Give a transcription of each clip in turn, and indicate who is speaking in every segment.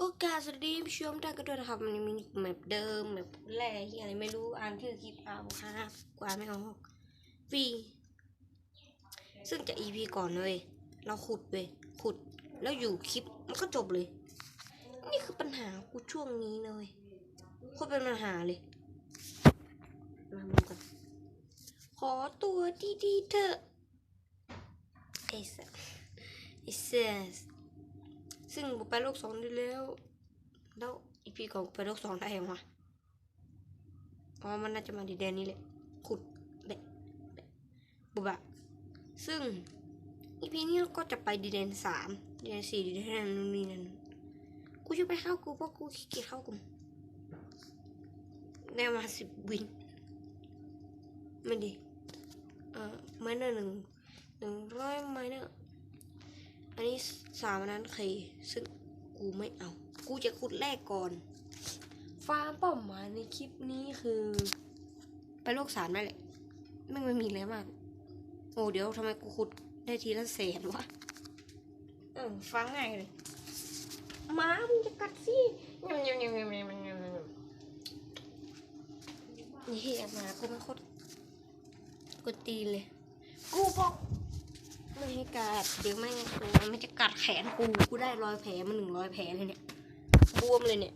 Speaker 1: ก็การสวัสดีผู้ชมท่านกันด้วยนะครับมันมีแมปเดิมแมปแรกที่อะไรไม่รู้อ่านชื่อคลิปเอาครับกว่าไม่ออกฟรีซึ่งจาก EP ก่อนเลยเราขุดเว้ยขุดแล้วอยู่คลิปมันก็จบเลย นี่คือปัญหากูช่วงนี้เลยโคตรเป็นปัญหาเลยมาดูกันขอตัวดีๆเถอะเอสเอส ซึ่งผมไปโลกสองได้แล้ว แล้วอีพีของไปโลกสองได้ยังวะอ๋อมันน่าจะมาดีแดนนี้แหละ ขุดแบะแบะบุบะ ซึ่งอีพีนี้ก็จะไปดีแดนสามดีแดนสี่ดีแดนนู่นนี่นั่นกูจะไปเข้ากูเพราะกูขี้เกียจเข้ากลุ่มได้มาสิบวินไม่ดีเอ่อไมเนอร์หนึ่งหนึ่งร้อยไมเนอร์ อันนี้สามนั้นใครซึ่งกูไม่เอา กูจะขุดแรกก่อน ฟาร์มเป้าหมายในคลิปนี้คือ ไปโลกสารไหมแหละไม่ไม่มีเลยมาก โอ้เดี๋ยวทำไมกูขุดได้ทีละแสนวะเออฟังง่ายเลยหมามึงจะกัดสิยำยำยำยำยำยำนี่เหี้ยหมากูมันโคตรกูตีเลย กูบอก ไม่ให้กัดเดี๋ยวไม่งั้นกูมันไม่จะกัดแขนกูกูได้รอยแผลมาหนึ่งรอยแผลเลยเนี่ยบวมเลยเนี่ย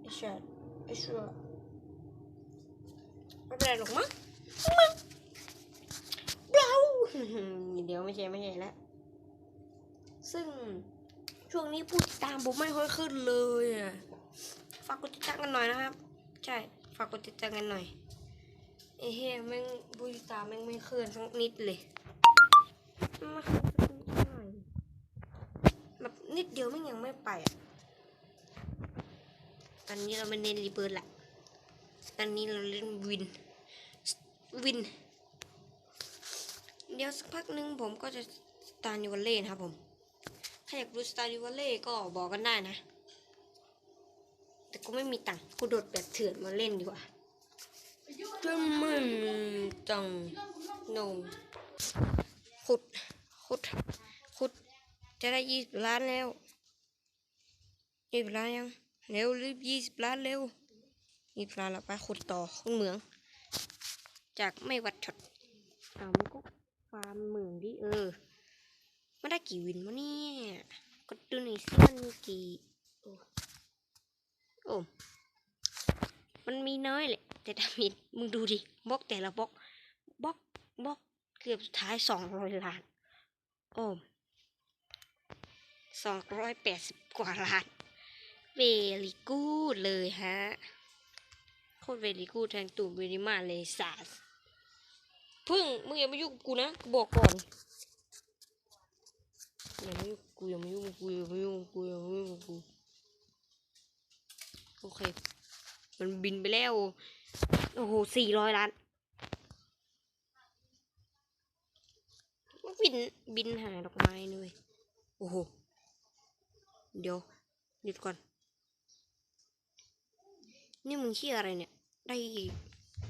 Speaker 1: ไอ้ชัดไอ้ชัวไม่เป็นไรหรอกมั้งมั้งเบลาเดี๋ยวไม่ใช่ไม่ใช่แล้วซึ่งช่วงนี้ผู้ติดตามผมไม่ค่อยขึ้นเลยอะฝากกดติดตามกันหน่อยนะครับ ใช่ ฝากกดติดตามกันหน่อย ไอ้เฮ้ยแม่งผู้ติตาแม่งไม่ขึ้นสักนิดเลยมาขึ้นสักนิดหน่อยแบบนิดเดียวแม่งยังไม่ไปอะตอนนี้เราไม่เน้นรีเบิร์ดละตอนนี้เราเล่นวิน วิน เดี๋ยวสักพักหนึงผมก็จะสตาร์นิวัลเล่นะครับผม ถ้าอยากดูสตาร์นิวัลเล่ก็บอกกันได้นะ แต่กูไม่มีตังค์กูโดดแบบเถื่อนมาเล่นดีกว่า จะไม่มีตังค์ no ขุดขุดขุด จะได้ยี่สิบล้านแล้วยี่สิบล้านยัง เร็วรีบยี่สิบล้านเร็วยี่สิบล้านแล้วไปขุดต่อขุดเหมือง จากไม่วัดช็อตอ้าวมันก็ฟาร์มเหมืองดิเออมันได้กี่วินวะเนี่ยก็ดูหน่อยสิมันมีกี่โอ้โอ้ มันมีน้อยแหละ แต่ดามิดมึงดูดิบล็อกแต่ละบล็อกบล็อกบล็อกเกือบสุดท้ายสองร้อยล้าน โอ้สองร้อยแปดสิบกว่าล้านเวลีกูดเลยฮะ โคตรเวลีกูดแทงตูมเวลิมาเลยสาสพึ่งมึงอย่ามายุ่งกับกูนะกูบอกก่อนอย่ามายุ่งกูอย่ามายุ่งกูอย่ามายุ่งกูอย่ามายุ่งกูโอเค มันบินไปแล้ว โอ้โหสี่ร้อยล้านมันบินบินหาดอกไม้เลยโอ้โห เดี๋ยวหยุดก่อน นี่มึงเชื่ออะไรเนี่ย ได้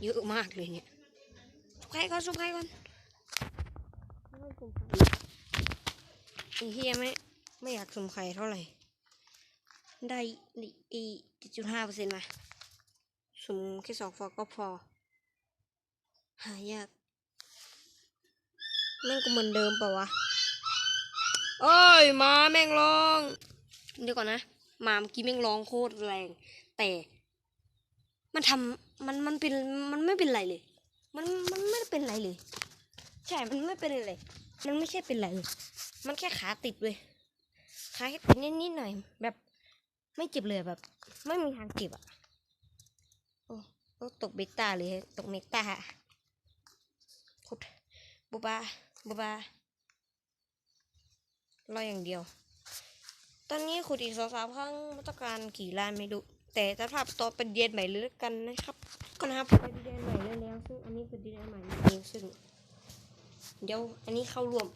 Speaker 1: เยอะมากเลยเนี่ยสุกใครก่อนสุกใครก่อนไอ้เฮียไม่ไม่อยากสุ่มไข่เท่าไหร่ ได้อีเจ็ดจุดห้าเปอร์เซ็นต์มา สุ่มแค่สองฟองก็พอ หายากแม่งก็เหมือนเดิมปล่าวะเอ้ยมาแม่งร้อง เดี๋ยวก่อนนะมาเมื่อกี้แม่งร้องโคตรแรง แต่มันทำมันมันเป็นมันไม่เป็นไรเลย มันมันไม่เป็นไรเลย ใช่ มันไม่เป็นไรเลยมันไม่ใช่เป็นไรเลยมันแค่ขาติดเว้ยขาแค่ติดนิดนิดหน่อย แบบ ไม่เจ็บเลยแบบ ไม่มีทางเจ็บอะ ตกเบต้าเลยตกเมตาคุดบูบาบูบารออย่างเดียว ตอนนี้ขุดอีกสองสามครั้งมาตรการกี่ล้านไม่รู้แต่จะภาพต่อเป็นเดียนใหม่เลยกันนะครับ ก็นะครับเป็นเดียนใหม่เลยแล้วซึ่งอันนี้เป็นเดียนใหม่เองซึ่งเดี๋ยวอันนี้เข้ารวม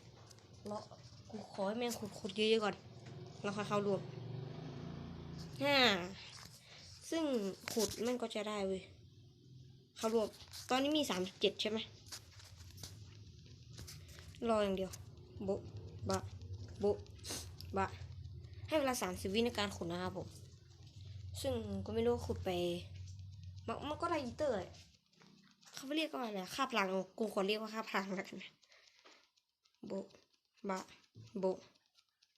Speaker 1: เรากูขอให้แม่งขุดขุดเยอะๆก่อนแล้วค่อยเข้ารวมฮ่าซึ่งขุดม่งก็จะได้เว้ย เขารวมตอนนี้มีสามสิบเจ็ดใช่ไหมรออย่างเดียวโบบะโบบะให้เวลาสามสิบวิในการขุดนะครับผม ซึ่งก็ไม่รู้ขุดไป มันมันก็ไรอีเตอร์เขาไม่เรียกว่าอะไรค่าพลังกูขอเรียกว่าค่าพลังแล้วกันนะโบบะโบ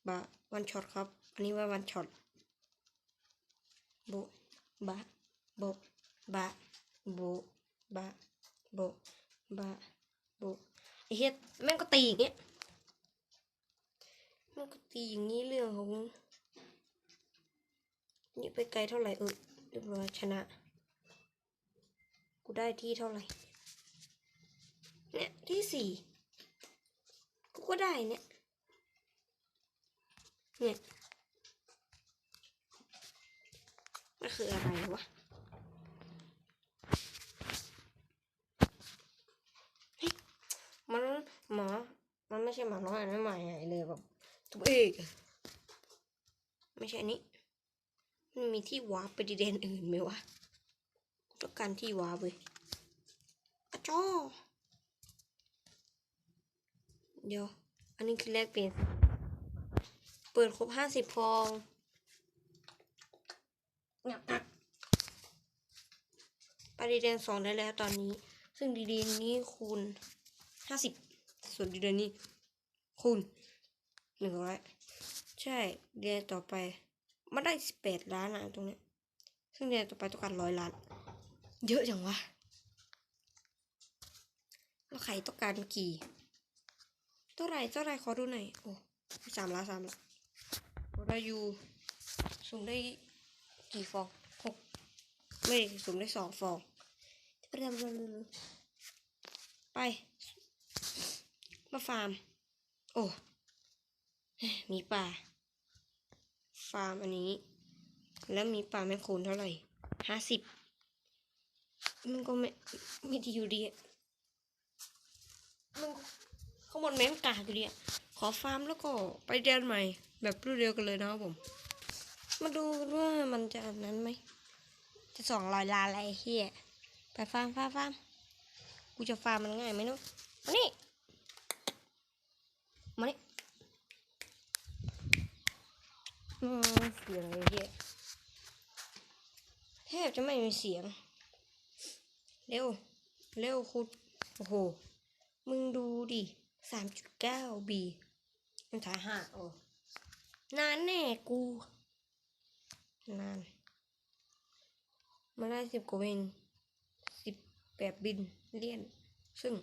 Speaker 1: บะวันช็อตครับ อันนี้ว่าวันช็อตโบบะโบบะโบะ บะโบบะโบไอ้เหี้ยแม่งก็ตีอย่างเงี้ยแม่งก็ตีอย่างนี้เรื่องของมึงนี่ไปไกลเท่าไหร่เออเรียบร้อยชนะ กูได้ที่เท่าไหร่ เนี่ยที่สี่กูก็ได้เนี่ย เนี่ยมันคืออะไรวะ เฮ้ยมันหมา มันไม่ใช่หมาน้อยอันนั้นหมาใหญ่เลยแบบตัวเอกไม่ใช่อันนี้มันมีที่วาร์ปไปดิเดนอื่นไหมวะต้องการที่วาร์ปเว้ยอะจ้อเดี๋ยว อันนี้คือแลกเปลี่ยน เปิดครบห้าสิบฟองเนี่ยไปดีเดนสองได้แล้วตอนนี้ ซึ่งดีเดนนี้คูณห้าสิบ ส่วนดีเดนนี้ คูณหนึ่งร้อยใช่เดือนต่อไปมันได้สิบแปดล้านอะตรงเนี้ยซึ่งเดือนต่อไปต้องการร้อยล้าน เยอะจังวะแล้วใครต้องการกี่เท่าไรเท่าไรขอดูหน่อยโอ้สามล้านสามล้านเราได้อยู่สุ่มได้กี่ฟองหกไม่สุ่มได้สองฟองไปเร็วๆๆไป มาฟาร์ม โอ้มีป่า ฟาร์มอันนี้ แล้วมีป่าแมงคูนเท่าไหร่ห้าสิบมันก็ไม่ไม่ดีอยู่ดีมันข้างบนแม่งกาอยู่ดีอะขอฟาร์มแล้วก็ไปเดินใหม่ แบบรวดเร็วกันเลยนะครับผม มาดูกันว่ามันจะนั้นไหม จะสองรอยลานอะไรเฮียไปฟาร์มฟาร์มฟาร์มกูจะฟาร์มมันง่ายไหมเนาะมานี่ มานี่อืมเสียงอะไรเหี้ยแทบจะไม่มีเสียง เร็ว เร็วคุดโอ้โห มึงดูดิสามจุดเก้าบีมันถ่ายห้าโอ้นานแน่กู นาน มาได้สิบกว่าวินสิบแบบบินเลี่ยน ซึ่ง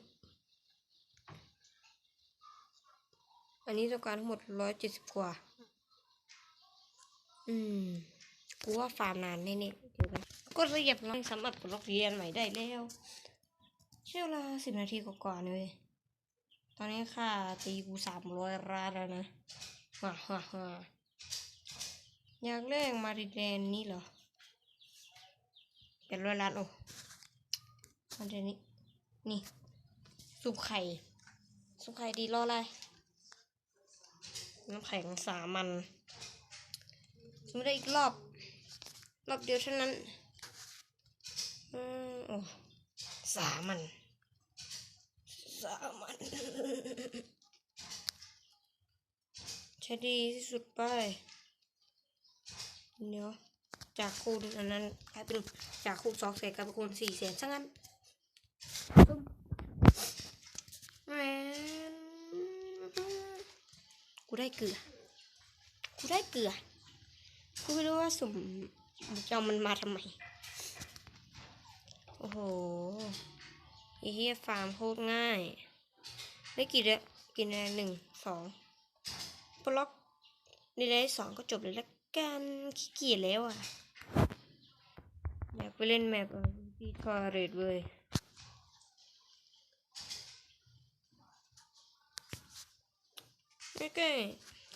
Speaker 1: อันนี้ต้องการทั้งหมดร้อยเจ็ดสิบกว่า อืม กูว่าฟาร์มนานแน่ๆเดี๋ยวกันก็เรียบร้อยสำหรับล็อกเรียนใหม่ได้แล้วใช้เวลาสิบนาทีกว่าๆเลยตอนนี้ค่าตีกูสามร้อยล้านแล้วนะฮ่าฮ่าฮ่าอยากเล่นมาริเดนนี่เหรอเป็นร้อยล้านโอ้มาริเดนนี่นี่ สุกไข่ สุกไข่ดีรออะไร น้ำแข็งสามันไม่ได้อีกรอบ รอบเดียวเท่านั้นอืมโอ้สามัน สามัน ใช้ดีที่สุดไป เดี๋ยวจากคูณอันนั้นกลายเป็นจากคูณสองแสนกลายเป็นคูณสี่แสนซะงั้นตุ้มแหวน กูได้เกลือ กูได้เกลือ กูไม่รู้ว่าสุ่มจะเอามันมาทำไม โอ้โหไอ้เหี้ยฟาร์มโคตรง่าย ได้กี่เดือกี่เดือนหนึ่งสองบล็อกในได้สองก็จบเลยละกันขี้เกียจแล้วอะ อยากไปเล่นแมปเออพีทอร์เรดเว้ยไม่ ใกล้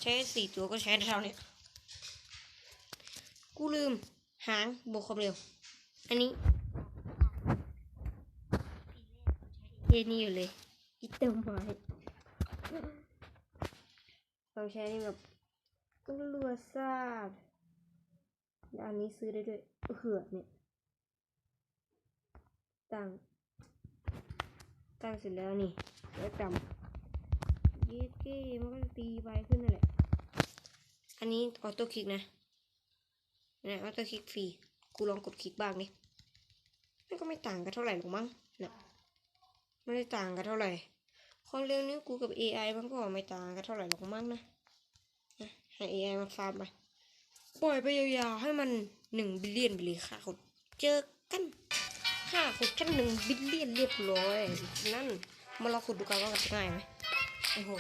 Speaker 1: ใช้สี่ตัวก็ใช้ได้เท่านี้ยกูลืม หางบวกความเร็ว อันนี้เยนี่อยู่เลยอีเติมไม้เราใช้นี่แบบก็รัวซาดแล้วอันนี้ซื้อได้ด้วยเหือเนี่ยตั้งตั้งเสร็จแล้วนี่แล้วจำ เยสเก้มันก็จะตีไปขึ้นนั่นแหละ อันนี้ออโต้คลิกนะนะออโต้คลิกฟรีกูลองกดคลิกบ้างดิมันก็ไม่ต่างกันเท่าไหร่หรอกมั้งนะไม่ได้ต่างกันเท่าไหร่ความเร็วนิ้กูกับ AI มันก็ไม่ต่างกันเท่าไหร่หรอกมั้งนะให้ AI มันฟาร์มไปปล่อยไปยาวๆให้มันหนึ่งบิลเลียนไปเลยค่ะคุณเจอกันค่าขุดแค่หนึ่งบิลเลียนเรียบร้อย นั่นมาลองขุดดูกันว่ามันง่ายไหม โอ้โห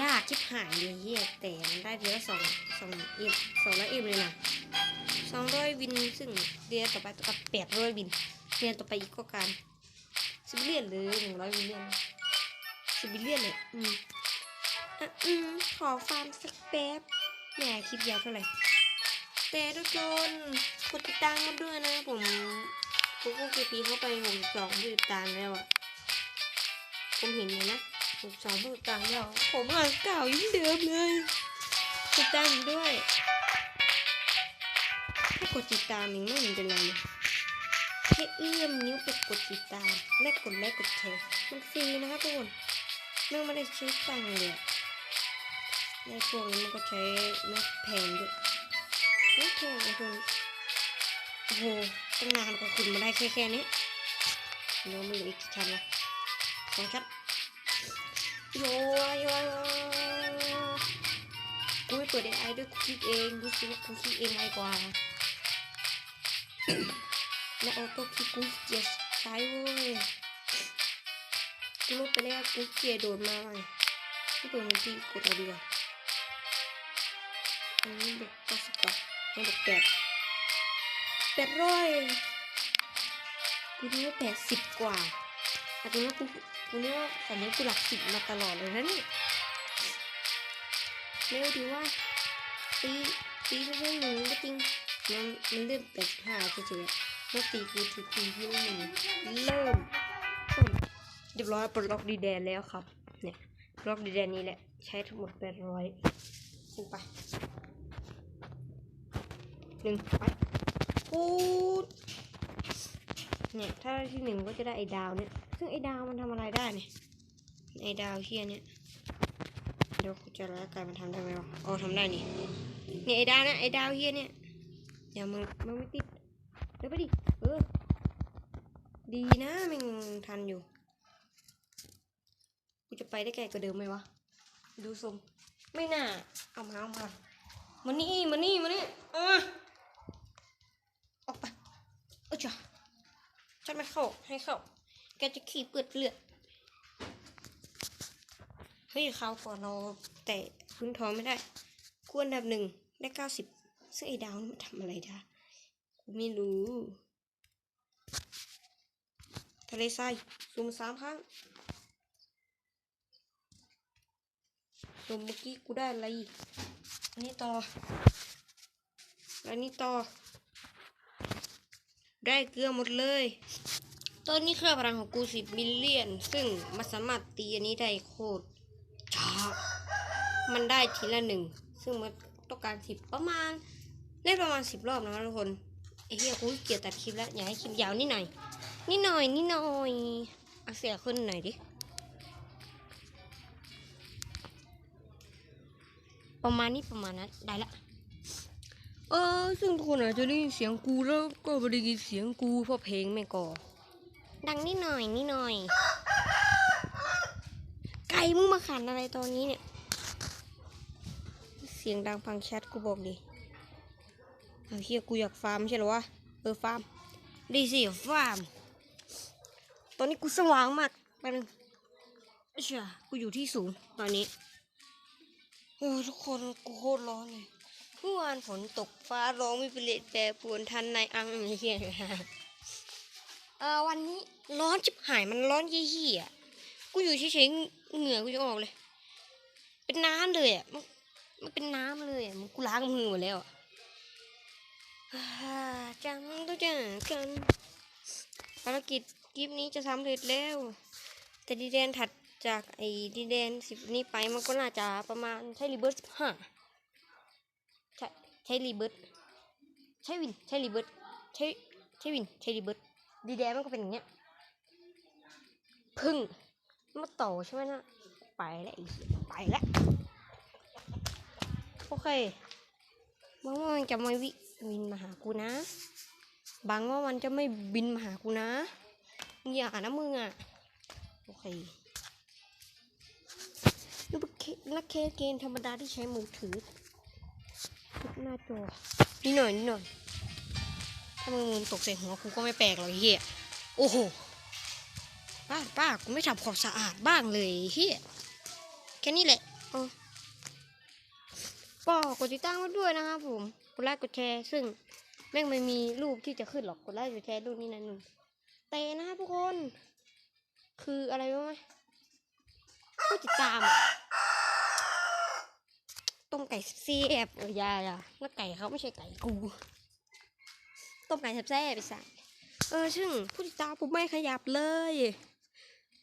Speaker 1: ยากชิบหายเลยเฮียแต่มันได้ทีละสองสองเอ็มสองร้อยเอ็มเลยนะสองร้อยวินซึ่งเดือนต่อไปต่อกับแปดร้อยวินเดือนต่อไปอีกก็การสิบเลียนเลยหนึ่งร้อยบิลเลียนสิบเลียนเลยอืมอะอืมขอฟาร์มสักแป๊บแหมคลิปยาวเท่าไหร่แต่ทุกคนกดติดตามกันด้วยนะผมกูก็เคปีเข้าไปหกสองผู้ติดตามแล้วอะผมเห็นอยู่นะ หกสองผู้ติดตามแล้วผมอ่านเก่ายิ่งเดิมเลยติดตามด้วย ถ้ากดติดตามยังไม่เห็นเป็นไรเลยแค่เอื้อมนิ้วไปกดติดตามและกดไลค์กดแชร์มันฟรีนะครับทุกคนไม่ไม่ได้ใช้ตังค์เลยในพวกนี้มันก็ใช้ไม่แพงด้วยไม่แพงนะคุณโอ้โหตั้งนานกว่าคุณมาได้แค่แค่นี้เดี๋ยวมันเหลืออีกกี่ชั้นละสองชั้น โยโยโยกูเปิดไอด้วยกูคิดเองรู้สึกว่ากูคิดเองง่ายกว่าและออโต้คิดกูเจียใช้เว้ยกูลบไปแล้วกูเจียโดดมาใหม่ไม่โดนมันตีกดเอาดีกว่าอันนี้เด็กเก้าสิบแปดอันเด็กแปดแปดร้อยกูนึกว่าแปดสิบกว่าอาจจะว่ากู กูนึกว่าสัญญากูหลักสิบมาตลอดเลยนะเนี่ยเร็วดีว่าตีตีไม่ได้หนึ่งก็จริงมันมันเริ่มแปดสิบห้าเฉยๆแล้วตีกูถูกตีที่หนึ่งเริ่มเรียบร้อยปลดล็อกดีแดนแล้วครับ เนี่ยล็อกดีแดนนี้แหละใช้ทั้งหมดแปดร้อยขึ้นไปหนึ่งไปพูดเนี่ยถ้าที่หนึ่งก็จะได้ไอ้ดาวเนี่ย ซึ่งไอ้ดาวมันทำอะไรได้เนี่ยไอ้ดาวเฮียเนี่ยเดี๋ยวจะแล้วกันมันทำได้ไหมวะอ๋อทำได้นี่เนี่ยไอ้ดาวเนี่ยไอ้ดาวเฮียเนี่ยเดี๋ยวมันมันไม่ติดเดี๋ยวไปดิเออดีนะมันทันอยู่กูจะไปได้ไกลกว่าเดิมไหมวะดูทรงไม่น่าเอามาเอามามานี่มานี่มานี่เออออกไปเออจ้ะฉันไม่เข้าให้เข้า แกจะขี่เปิดเลือดเฮ้ยเขาวก่อนเราแตะพื้นท้องไม่ได้กวนดับหนึ่งได้เก้าสิบซึ่งไอ้ดาวนี่มันทำอะไรได้กูไม่รู้ ทะเลทรายซูมสามครั้งซูมเมื่อกี้กูได้อะไรอีกอันนี้ต่อ แล้วนี่ต่อ ได้เกลือหมดเลย ตอนนี้เครื่องพลังของกูสิบมิลเลียน ซึ่งมันสามารถตีอันนี้ได้โคตรช้ามันได้ทีละหนึ่ง ซึ่งมันต้องการสิบประมาณเล่นประมาณสิบรอบนะทุกคนไอ้เหี้ยกูเกลียดตัดคลิปแล้ว อยากให้คลิปยาวนิดหน่อย นิดหน่อยนิดหน่อยเอาเสียขึ้นหน่อยดิ ประมาณนี้ประมาณนั้นได้ละ เออซึ่งทุกคนอาจจะได้ยินเสียงกูแล้วก็ไม่ได้ยินเสียงกูเพราะเพลงไม่ก่อ ดังนิดหน่อยนิดหน่อย ไก่มึงมาขันอะไรตอนนี้เนี่ย เสียงดังพังแชทกูบอกดิเอาเฮียกูอยากฟาร์มใช่หรอวะ เออฟาร์มดีสิฟาร์ม ตอนนี้กูสว่างมากแป๊บนึงเชื่อกูอยู่ที่สูงตอนนี้โอ้ทุกคนกูโคตรร้อนเลยเมื่อวานฝนตกฟ้าร้องไม่เป็นเลแปรปรวนทันในอังไม่เฮีย ออวันนี้ร้อนจิบหายมันร้อนยี่ยี่อะกูอยู่เฉยๆเหงื่อกูจะออกเลย เป็นน้ำเลยอะมันมันเป็นน้ำเลยอะมันกูล้างมือหมดแล้วอะจำต้องเจอกันภารกิจคลิปนี้จะสำเร็จแล้ว แต่ดีแดนถัดจากไอ้ดีแดนสิบนี้ไปมันก็น่าจะประมาณใช้รีเบิร์ตสิบห้าใช่ใช้รีเบิร์ตใช้วินใช้รีเบิร์ตใช้ใช้วินใช้รีเบิร์ต ดีแดมันก็เป็นอย่างเงี้ย พึ่งมาโตใช่ไหมนะ ไปแล้วไอ้เหี้ยไปแล้ว โอเคบางว่ามันจะไม่วิบินมาหากูนะ บางว่ามันจะไม่บินมาหากูนะอย่านะมึงอะ โอเคนี่เป็นเคนักเคสเกมธรรมดาที่ใช้มือถือหน้าจอนิดหน่อยนิดหน่อย ถ้ามึงมึงตกใส่หัวกูก็ไม่แปลกหรอกเฮียโอ้โหป้าป้ากูไม่ทำความสะอาดบ้างเลยเฮียแค่นี้แหละเออก็กดติดตามมาด้วยนะครับผมกดไลค์กดแชร์ ซึ่งแม่งไม่มีรูปที่จะขึ้นหรอกกดไลค์กดแชร์รูปนี้นั่นนู่นแต่นะครับทุกคน คืออะไรรู้ไหมผู้ติดตามต้มไก่เสียบๆเอออยาอยาแล้วไก่เขาไม่ใช่ไก่กู ต้มไก่แซ่บๆไปใส่เออซึ่งผู้ติดตามผมไม่ขยับเลย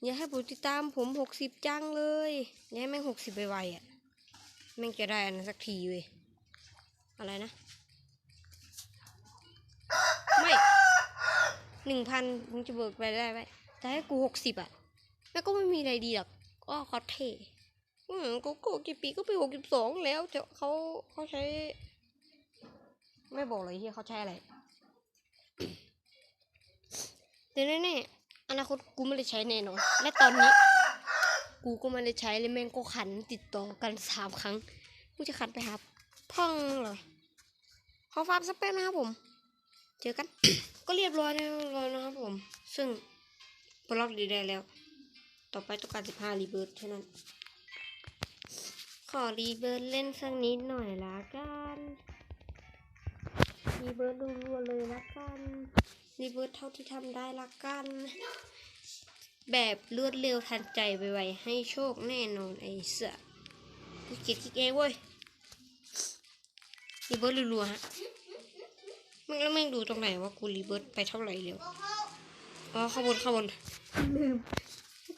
Speaker 1: อย่าให้ผู้ติดตามผมหกสิบจังเลยอย่าให้แม่งหกสิบไปไวอะแม่งจะได้อันสักทีเว้ยอะไรนะ ไม่หนึ่งพันมึงจะเบิกไปได้ไหมแต่ให้กูหกสิบอะแล้วก็ไม่มีอะไรดีหรอกก็เขาเทอืมโกโก้กี่ปีก็ไปหกสิบสองแล้วเจ้าเขาเขาใช้ ไม่บอกเลยที่เขาใช้อะไร แต่แน่ๆอนาคตกูไม่ได้ใช้แน่นอน และตอนนี้ กูก็ไม่ได้ใช้เลยแม่งก็ขันติดต่อกันสามครั้งกูจะขันไปหาพ่องเหรอขอฟาร์มสักแป๊บนะครับผม เจอกัน ก็เรียบร้อยแล้วนะครับผม ซึ่งปลดล็อกดีได้แล้ว ต่อไปต้องการสิบห้ารีเบิร์ดเท่านั้น ขอรีเบิร์ดเล่นสักนิดหน่อยละกัน รีเบิร์ดรัวๆเลยละกัน รีเบิร์ดเท่าที่ทำได้ละกัน แบบรวดเร็วทันใจไวๆให้โชคแน่นอนไอ้เสือกูเกลียดคิกเองเว้ยรีเบิร์ดรัวๆฮะมึงแล้วมึงดูตรงไหนว่ากูรีเบิร์ดไปเท่าไหร่เร็วอ๋อข้างบนข้างบนลืม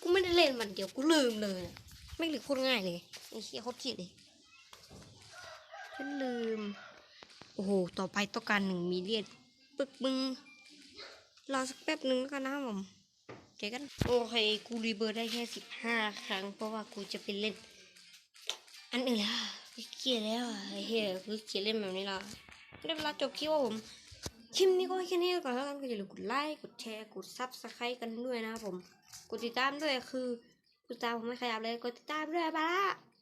Speaker 1: กูไม่ได้เล่นมันเดียวกูลืมเลยอะไม่งเหลือโคตรง่ายเลยไอ้เหี้ยโคตรเกลียดเลยฉันลืม โอ้โห ต่อไปต้องการหนึ่งมิลเลียนปึกมึง รอสักแป๊บหนึ่งแล้วกันนะครับผมเจอกันโอเคกูรีเบิร์ได้แค่สิบห้าครั้ง เพราะว่ากูจะไปเล่น อันอื่นแล้วกูเกลียดแล้วไอ้เหี้ยกูเกลียดเล่นแบบนี้ละได้เวลาจบคลิปว่าผมคลิปนี้ก็แค่นี้ก่อนแล้วกันก็อย่าลืมกดไลค์กดแชร์กดซับสไครต์กันด้วยนะครับผมกดติดตามด้วยคือ กดติดตามผมไม่ขยับเลยกดติดตามด้วยไปละ